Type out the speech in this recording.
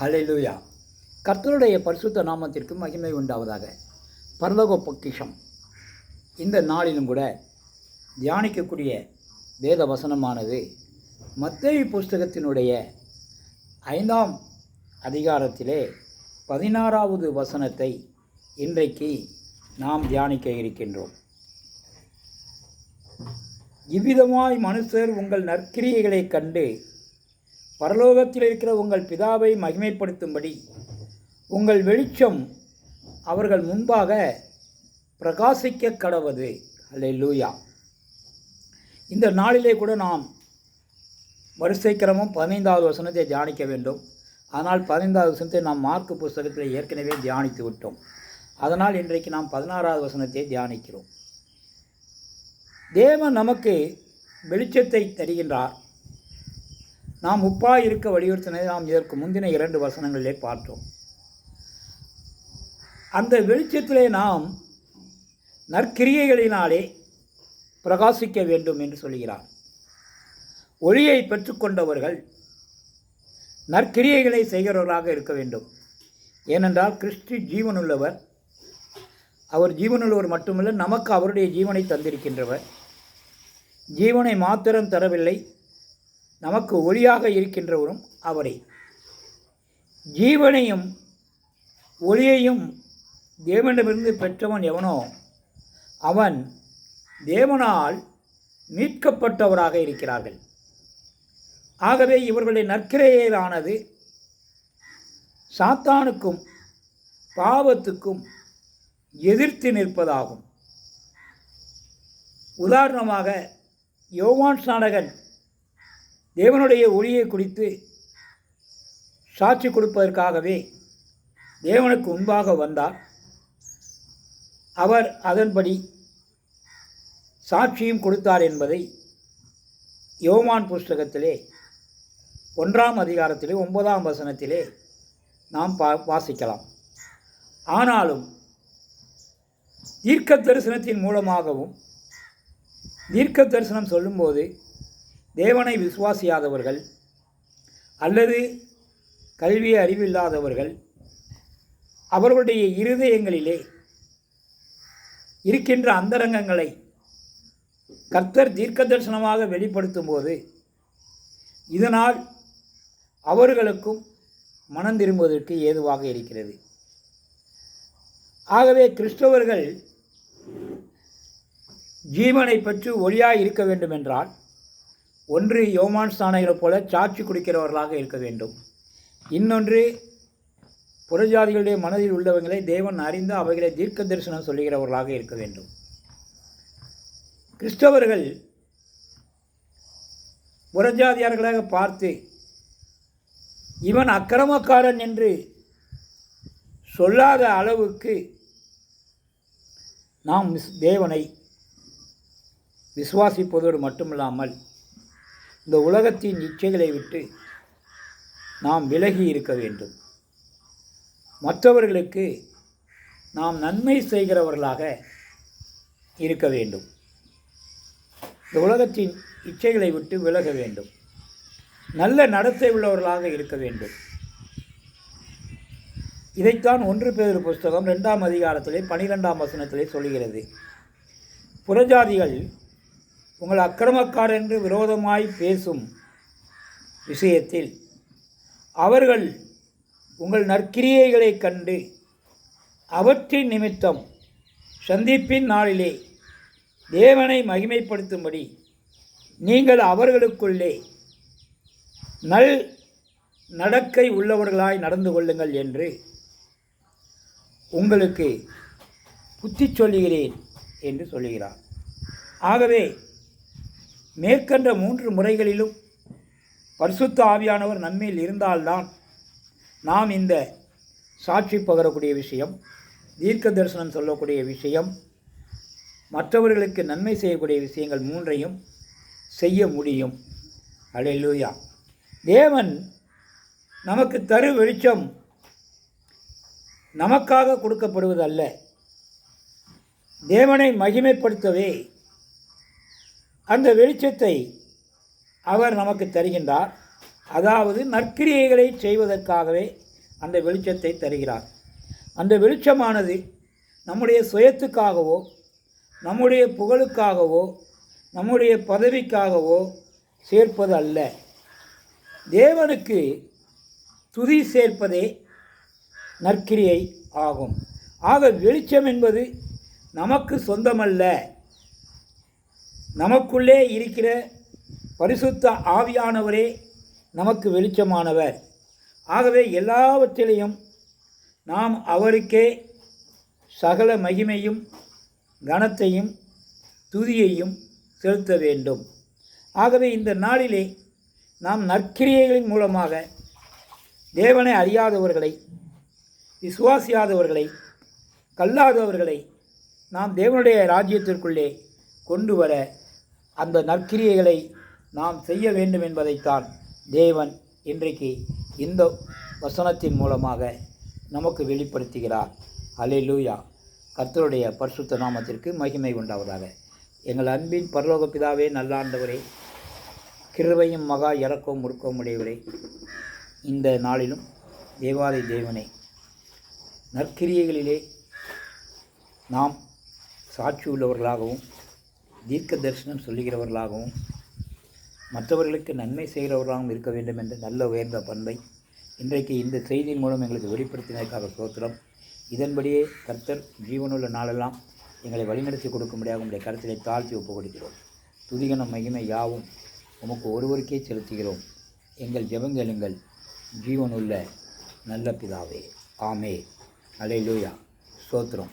ஹalleluya. கர்த்தருடைய பரிசுத்த நாமத்திற்கு மகிமை உண்டாவதாக. பரலோக பொக்கிஷம் இந்த நாளிலும் கூட தியானிக்கக்கூடிய வேத வசனமானது மத்தேவி புஸ்தகத்தினுடைய ஐந்தாம் அதிகாரத்திலே பதினாறாவது வசனத்தை இன்றைக்கு நாம் தியானிக்க இருக்கின்றோம். இவ்விதமாய் மனுஷர் உங்கள் நற்கிரியைகளைக் கண்டு பரலோகத்தில் இருக்கிற உங்கள் பிதாவை மகிமைப்படுத்தும்படி உங்கள் வெளிச்சம் அவர்கள் முன்பாக பிரகாசிக்க கடவது. அல்லேலூயா இந்த நாளிலே கூட நாம் வரிசைக்கிரமம் பதினைந்தாவது வசனத்தை தியானிக்க வேண்டும். ஆனால் பதினைந்தாவது வசனத்தை நாம் மார்க்கு புஸ்தகத்தில் ஏற்கனவே தியானித்து விட்டோம். அதனால் இன்றைக்கு நாம் பதினாறாவது வசனத்தை தியானிக்கிறோம். தேவன் நமக்கு வெளிச்சத்தை தருகின்றார். நாம் உப்பாய் இருக்க வலியுறுத்தினதை நாம் இதற்கு முந்தின இரண்டு வசனங்களிலே பார்த்தோம். அந்த வெளிச்சத்திலே நாம் நற்கிரியைகளினாலே பிரகாசிக்க வேண்டும் என்று சொல்கிறார். ஒளியை பெற்றுக்கொண்டவர்கள் நற்கிரியைகளை செய்கிறவர்களாக இருக்க வேண்டும். ஏனென்றால் கிறிஸ்து ஜீவனுள்ளவர். அவர் ஜீவனுள்ளவர் மட்டுமல்ல நமக்கு அவருடைய ஜீவனை தந்திருக்கின்றவர். ஜீவனை மாத்திரம் தரவில்லை நமக்கு ஒளியாக இருக்கின்றவரும் அவரே. ஜீவனையும் ஒளியையும் தேவனிடமிருந்து பெற்றவன் எவனோ அவன் தேவனால் மீட்கப்பட்டவராக இருக்கிறார்கள். ஆகவே இவர்களுடைய நற்கிரையிலானது சாத்தானுக்கும் பாவத்துக்கும் எதிர்த்து நிற்பதாகும். உதாரணமாக யோவான் ஸ்நாடகன் தேவனுடைய ஒளியை குறித்து சாட்சி கொடுப்பதற்காகவே தேவனுக்கு முன்பாக வந்தார். அவர் அதன்படி சாட்சியும் கொடுத்தார் என்பதை யோமான் புஸ்தகத்திலே ஒன்றாம் அதிகாரத்திலே ஒன்பதாம் வசனத்திலே நாம் பா வாசிக்கலாம். ஆனாலும் தீர்க்க தரிசனத்தின் மூலமாகவும் தீர்க்க தரிசனம் சொல்லும்போது தேவனை விசுவாசியாதவர்கள் அல்லது கல்வி அறிவில்லாதவர்கள் அவர்களுடைய இருதயங்களிலே இருக்கின்ற அந்தரங்கங்களை கர்த்தர் தீர்க்க தரிசனமாக வெளிப்படுத்தும் போது இதனால் அவர்களுக்கும் மனம் திரும்புவதற்கு ஏதுவாக இருக்கிறது. ஆகவே கிறிஸ்தவர்கள் ஜீவனை பற்றி ஒளியாக இருக்க வேண்டுமென்றால் ஒன்று யோமான் ஸ்தானங்களைப் போல சாட்சி குடிக்கிறவர்களாக இருக்க வேண்டும். இன்னொன்று புறஜாதிகளுடைய மனதில் உள்ளவங்களை தேவன் அறிந்து அவைகளை தீர்க்க தரிசனம் சொல்லுகிறவர்களாக இருக்க வேண்டும். கிறிஸ்தவர்கள் புறஜாதியார்களாக பார்த்து இவன் அக்கிரமக்காரன் என்று சொல்லாத அளவுக்கு நாம் தேவனை விசுவாசிப்பதோடு மட்டுமில்லாமல் இந்த உலகத்தின் இச்சைகளை விட்டு நாம் விலகி இருக்க வேண்டும். மற்றவர்களுக்கு நாம் நன்மை செய்கிறவர்களாக இருக்க வேண்டும். இந்த உலகத்தின் இச்சைகளை விட்டு விலக வேண்டும். நல்ல நடத்தை உள்ளவர்களாக இருக்க வேண்டும். இதைத்தான் ஒன்று பேர் புஸ்தகம் ரெண்டாம் அதிகாரத்திலே பனிரெண்டாம் வசனத்திலே சொல்கிறது புறஜாதிகள் உங்கள் அக்கிரமக்காரர் என்று விரோதமாய் பேசும் விஷயத்தில் அவர்கள் உங்கள் நற்கிரியைகளைக் கண்டு அவற்றின் நிமித்தம் சந்திப்பின் நாளிலே தேவனை மகிமைப்படுத்தும்படி நீங்கள் அவர்களுக்குள்ளே நல் நடக்கை உள்ளவர்களாய் நடந்து கொள்ளுங்கள் என்று உங்களுக்கு புத்தி சொல்லுகிறேன் என்று சொல்லுகிறார். ஆகவே மேற்கண்ட மூன்று முறைகளிலும் பரிசுத்த ஆவியானவர் நம்மில் இருந்தால்தான் நாம் இந்த சாட்சி பகரக்கூடிய விஷயம் தீர்க்க தரிசனம் சொல்லக்கூடிய விஷயம் மற்றவர்களுக்கு நன்மை செய்யக்கூடிய விஷயங்கள் மூன்றையும் செய்ய முடியும். அலையிலூயா. தேவன் நமக்கு தரு வெளிச்சம் நமக்காக கொடுக்கப்படுவதல்ல. தேவனை மகிமைப்படுத்தவே அந்த வெளிச்சத்தை அவர் நமக்கு தருகின்றார். அதாவது நற்கிரியைகளை செய்வதற்காகவே அந்த வெளிச்சத்தை தருகிறார். அந்த வெளிச்சமானது நம்முடைய சுயத்துக்காகவோ நம்முடைய புகழுக்காகவோ நம்முடைய பதவிக்காகவோ சேர்ப்பது அல்ல. தேவனுக்கு துதி சேர்ப்பதே நற்கிரியை ஆகும். ஆக வெளிச்சம் என்பது நமக்கு சொந்தமல்ல. நமக்குள்ளே இருக்கிற பரிசுத்த ஆவியானவரே நமக்கு வெளிச்சமானவர். ஆகவே எல்லாவற்றிலையும் நாம் அவருக்கே சகல மகிமையும் கனத்தையும் துதியையும் செலுத்த வேண்டும். ஆகவே இந்த நாளிலே நாம் நற்கிரியைகளின் மூலமாக தேவனை அறியாதவர்களை விசுவாசியாதவர்களை கல்லாதவர்களை நாம் தேவனுடைய ராஜ்யத்திற்குள்ளே கொண்டு வர அந்த நற்கிரியைகளை நாம் செய்ய வேண்டும் என்பதைத்தான் தேவன் இன்றைக்கு இந்த வசனத்தின் மூலமாக நமக்கு வெளிப்படுத்துகிறார். அல்லேலூயா கர்த்தருடைய பரிசுத்த நாமத்திற்கு மகிமை உண்டாவதாக. எங்கள் அன்பின் பரலோக பிதாவே நல்லாண்டவரே கிருபையும் மகா இறக்கவும் முறுக்கவும் உடையவரே இந்த நாளிலும் தேவாதி தேவனே நற்கிரியைகளிலே நாம் சாட்சி உள்ளவர்களாகவும் தீர்க்க தரிசனம் சொல்லுகிறவர்களாகவும் மற்றவர்களுக்கு நன்மை செய்கிறவர்களாகவும் இருக்க வேண்டும் என்ற நல்ல உயர்ந்த பண்பை இன்றைக்கு இந்த செய்தியின் மூலம் எங்களுக்கு வெளிப்படுத்தினதற்காக சோத்திரம் இதன்படியே கர்த்தர் ஜீவனுள்ள நாளெல்லாம் எங்களை வழிநடத்தி கொடுக்கும்படியாக உங்களுடைய கருத்திலே தாழ்த்தி ஒப்புக் கொடுக்கிறோம் துதிகன மகிமை யாவும் உமக்கு ஒருவருக்கே செலுத்துகிறோம். எங்கள் ஜெபங்கெழுங்கள் ஜீவனுள்ள நல்ல பிதாவே. ஆமே அலையிலூயா சோத்திரம்